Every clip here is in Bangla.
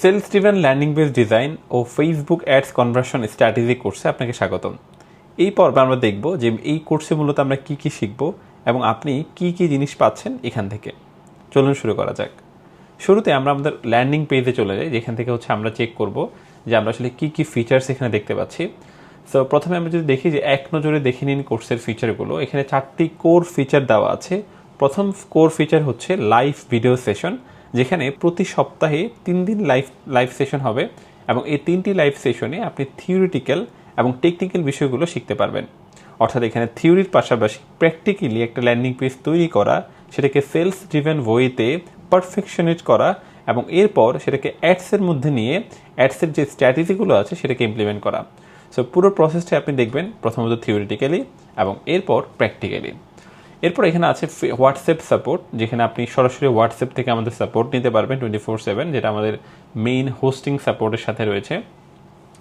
Sales driven landing page design ও ফেসবুক অ্যাডস কনভার্সন স্ট্র্যাটেজি কোর্সে আপনাকে স্বাগতম। এই পর্বে আমরা দেখব যে এই কোর্সে মূলত আমরা কি কি শিখব এবং আপনি কি কি জিনিস পাচ্ছেন এখান থেকে। চলুন শুরু করা যাক। শুরুতে আমরা আমাদের ল্যান্ডিং পেজে চলে যাই, যেখান থেকে হচ্ছে আমরা চেক করব যে আমরা আসলে কি কি ফিচার্স এখানে দেখতে পাচ্ছি। সো প্রথমে আমরা যদি দেখি যে এক নজরে দেখে নিন কোর্সের ফিচারগুলো এখানে চারটি কোর ফিচার দেওয়া আছে। প্রথম কোর ফিচার হচ্ছে লাইভ ভিডিও সেশন যেখানে প্রতি সপ্তাহে তিন দিন লাইভ লাইভ সেশন হবে এবং এই তিনটি লাইভ সেশনে আপনি থিওরিটিক্যাল এবং টেকনিক্যাল বিষয়গুলো শিখতে পারবেন। অর্থাৎ এখানে থিওরির পাশাপাশি প্র্যাকটিক্যালি একটা ল্যান্ডিং পেজ তৈরি করা, সেটাকে সেলস ড্রিভেন ওয়েতে পারফেকশনেট করা এবং এরপর সেটাকে অ্যাডসের মধ্যে নিয়ে অ্যাডসের যে স্ট্র্যাটেজিগুলো আছে সেটাকে ইমপ্লিমেন্ট করা। সো পুরো প্রসেসটা আপনি দেখবেন প্রথমত থিওরিটিক্যালি এবং এরপর প্র্যাকটিক্যালি এরপর এখানে আছে হোয়াটসঅ্যাপ সাপোর্ট যেখানে আপনি সরাসরি হোয়াটসঅ্যাপ থেকে আমাদের সাপোর্ট নিতে পারবেন টোয়েন্টি ফোর সেভেন যেটা আমাদের মেইন হোস্টিং সাপোর্টের সাথে রয়েছে।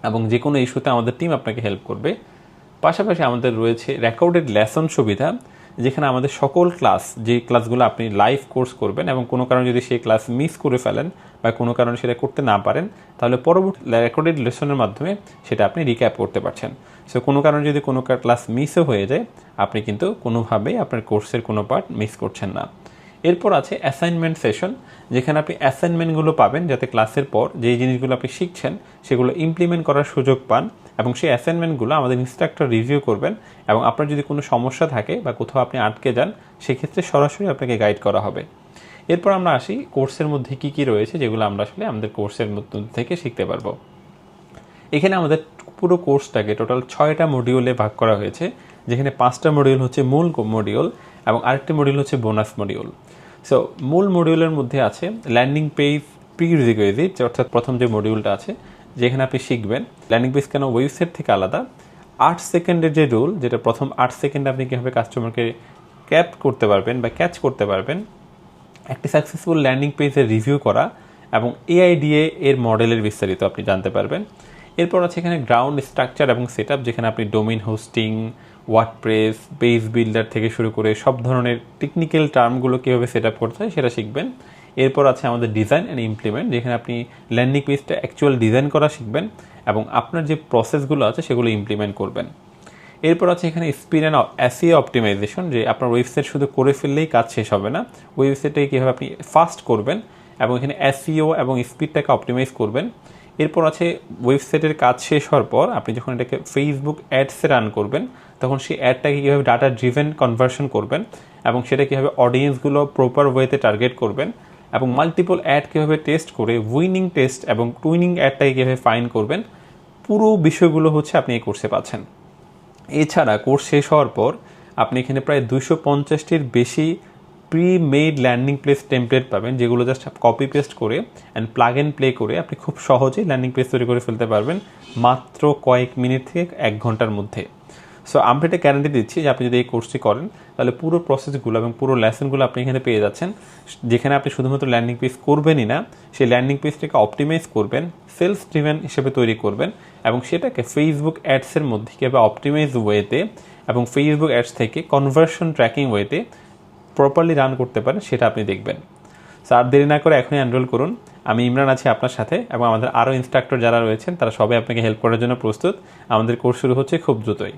এবং যে কোনো ইস্যুতে আমাদের টিম আপনাকে হেল্প করবে। পাশাপাশি আমাদের রয়েছে রেকর্ডেড লেসন সুবিধা। যেখানে আমাদের সকল ক্লাস যে ক্লাসগুলো আপনি লাইভ কোর্স করবেন এবং কোনো কারণে যদি সেই ক্লাস মিস করে ফেলেন বা কোনো কারণে সেটা করতে না পারেন, তাহলে পরবর্তী রেকর্ডেড লেসনের মাধ্যমে সেটা আপনি রিক্যাপ করতে পারছেন। সো কোনো কারণে যদি কোনো ক্লাস মিসও হয়ে যায়, আপনি কিন্তু কোনোভাবেই আপনার কোর্সের কোনো পার্ট মিস করছেন না। এরপর আছে অ্যাসাইনমেন্ট সেশন যেখানে আপনি অ্যাসাইনমেন্টগুলো পাবেন যাতে ক্লাসের পর যে জিনিসগুলো আপনি শিখছেন সেগুলো ইমপ্লিমেন্ট করার সুযোগ পান এবং সেই অ্যাসাইনমেন্টগুলো আমাদের ইনস্ট্রাক্টর রিভিউ করবেন এবং আপনার যদি কোনো সমস্যা থাকে বা কোথাও আপনি আটকে যান, সেক্ষেত্রে সরাসরি আপনাকে গাইড করা হবে। এরপর আমরা আসি কোর্সের মধ্যে কি কি রয়েছে যেগুলো আমরা আসলে আমাদের কোর্সের মধ্যে থেকে শিখতে পারব। এখানে আমাদের পুরো কোর্সটাকে টোটাল ছয়টা মডিউলে ভাগ করা হয়েছে, যেখানে পাঁচটা মডিউল হচ্ছে মূল মডিউল এবং আরেকটি মডিউল হচ্ছে বোনাস মডিউল সো মূল মডিউলের মধ্যে আছে ল্যান্ডিং পেজ প্রি অর্থাৎ প্রথম যে মডিউলটা আছে, যেখানে আপনি শিখবেন ল্যান্ডিং পেজ কেন ওয়েবসাইট থেকে আলাদা। আট সেকেন্ডের যে রুল যেটা প্রথম আট সেকেন্ডে আপনি কীভাবে কাস্টমারকে ক্যাপ করতে পারবেন বা ক্যাচ করতে পারবেন, একটি সাকসেসফুল ল্যান্ডিং পেজের রিভিউ করা এবং এআইডিএ এর মডেলের বিস্তারিত আপনি জানতে পারবেন। এরপর আছে এখানে গ্রাউন্ড স্ট্রাকচার এবং সেট যেখানে আপনি domain hosting WordPress page builder থেকে শুরু করে সব ধরনের টেকনিক্যাল টার্মগুলো কীভাবে সেট আপ করতে হয় সেটা শিখবেন। এরপর আছে আমাদের ডিজাইন অ্যান্ড ইমপ্লিমেন্ট যেখানে আপনি ল্যান্ডিং পেজটা অ্যাকচুয়াল ডিজাইন করা শিখবেন এবং আপনার যে প্রসেসগুলো আছে সেগুলো ইমপ্লিমেন্ট করবেন। এরপর আছে এখানে স্পিড অ্যান্ড অ্যাসিও অপটিমাইজেশন যে আপনার ওয়েবসাইট শুধু করে ফেললেই কাজ শেষ হবে না। ওয়েবসাইটটাকে কীভাবে আপনি ফাস্ট করবেন এবং এখানে অ্যাসিও এবং স্পিডটাকে অপটিমাইজ করবেন। এরপর আছে ওয়েবসাইটের কাজ শেষ হওয়ার পর আপনি যখন এটাকে ফেসবুক অ্যাডসে রান করবেন, তখন সেই অ্যাডটাকে কীভাবে ডাটা ড্রিভেন কনভার্সন করবেন এবং সেটা কীভাবে অডিয়েন্সগুলো প্রপার ওয়েতে টার্গেট করবেন এবং মাল্টিপল অ্যাড কীভাবে টেস্ট করে উইনিং টেস্ট এবং টুইনিং অ্যাডটাকে কীভাবে ফাইন করবেন, পুরো বিষয়গুলো হচ্ছে আপনি এই কোর্সে পাচ্ছেন। এছাড়া কোর্স শেষ হওয়ার পর আপনি এখানে প্রায় দুশো পঞ্চাশটির বেশি pre made landing page template পাবেন, যেগুলো জাস্ট কপি পেস্ট করে অ্যান্ড প্লাগ অ্যান্ড প্লে করে আপনি খুব সহজেই ল্যান্ডিং পেজ তৈরি করে ফেলতে পারবেন, মাত্র কয়েক মিনিট থেকে এক ঘণ্টার মধ্যে। সো আমরা এটা গ্যারান্টি দিচ্ছি যে আপনি যদি এই কোর্সটি করেন, তাহলে পুরো প্রসেসগুলো এবং পুরো লেসনগুলো আপনি এখানে পেয়ে যাচ্ছেন। যেখানে আপনি শুধুমাত্র ল্যান্ডিং পেজ করবেনই না, সেই ল্যান্ডিং পেজটাকে অপটিমাইজ করবেন সেলস ড্রিভেন হিসেবে তৈরি করবেন এবং সেটাকে ফেসবুক অ্যাডসের মধ্যে কীভাবে অপটিমাইজ ওয়েতে এবং ফেসবুক অ্যাডস থেকে কনভার্সন ট্র্যাকিং ওয়েতে প্রপারলি রান করতে পারে, সেটা আপনি দেখবেন। সো আর দেরি না করে এখনই এনরোল করুন। আমি ইমরান আছি আপনার সাথে এবং আমাদের আরও ইনস্ট্রাক্টর যারা রয়েছেন, তারা সবাই আপনাকে হেল্প করার জন্য প্রস্তুত। আমাদের কোর্স শুরু হচ্ছে খুব দ্রুতই।